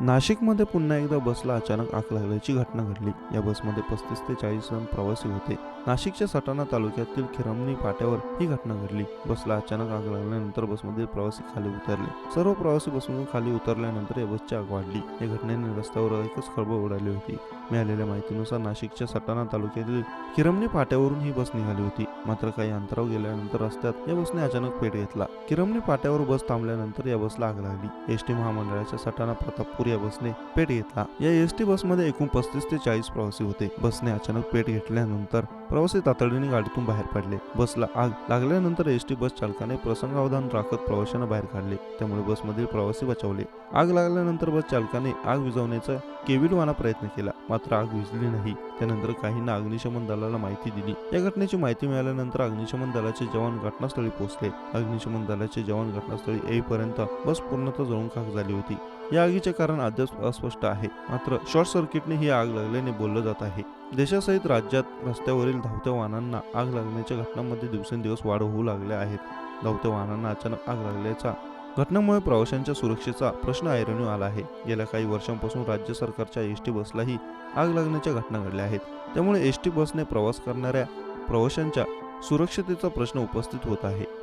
नाशिकमध्ये पुन्हा एकदा बसला अचानक आग लागल्याची घटना घडली. या बसमध्ये पस्तीस ते चाळीस जण प्रवासी होते. नाशिकच्या सटाणा तालुक्यातील खिरमणी पाट्यावर ही घटना घडली. बसला अचानक आग लागल्यानंतर बसमध्ये प्रवासी खाली उतरले. सर्व प्रवासी बसमधून खाली उतरल्यानंतर या बसची आग वाढली. या घटनेने रस्त्यावर एकच खळबळ उडाली होती. मिळालेल्या माहितीनुसार नाशिकच्या सटाणा तालुक्यातील किरमणी फाट्यावरून ही बस निघाली होती. मात्र काही अंतरावर गेल्यानंतर रस्त्यात या बसने अचानक पेट घेतला. किरमणी फाट्यावर बस थांबल्यानंतर या बसला आग लागली. एस टी महामंडळाच्या सटाणा प्रतापपूर या बसने पेट घेतला. या एस टी बसमध्ये एकूण पस्तीस ते चाळीस प्रवासी होते. बसने अचानक पेट घेतल्यानंतर प्रवासी तातडीने गाडीतून बाहेर पडले. बसला आग लागल्यानंतर एस टी बस चालकाने प्रसंगावधान राखत प्रवाशांना बाहेर काढले. त्यामुळे बसमधील प्रवासी बचावले. आग लागल्यानंतर बस चालकाने आग विझवण्याचा केविलवाना प्रयत्न केला. मात्र आग विजली नाही. त्यानंतर काहींना अग्निशमन दलाला माहिती दिली. या घटनेची माहिती मिळाल्यानंतर अग्निशमन दलाचे जवान घटनास्थळी पोहोचले. अग्निशमन दलाचे जवान घटनास्थळी येईपर्यंत बस पूर्णतः जळून खाक झाली होती. या आगीचे कारण अद्याप अस्पष्ट आहे. मात्र शॉर्ट सर्किटने ही आग लागल्याने बोललं जात आहे. देशासहित राज्यात रस्त्यावरील धावत्या वाहनांना आग लागण्याच्या घटनांमध्ये दिवसेंदिवस वाढ होऊ लागल्या आहेत. धावत्या वाहनांना अचानक आग लागल्याचा घटनेमुळे प्रवाशांच्या सुरक्षेचा प्रश्न ऐरणीवर आला आहे. गेल्या काही वर्षांपासून राज्य सरकारच्या एस टी बसलाही आग लागण्याच्या घटना घडल्या आहेत. त्यामुळे एस टी बसने प्रवास करणाऱ्या प्रवाशांच्या सुरक्षतेचा प्रश्न उपस्थित होत आहे.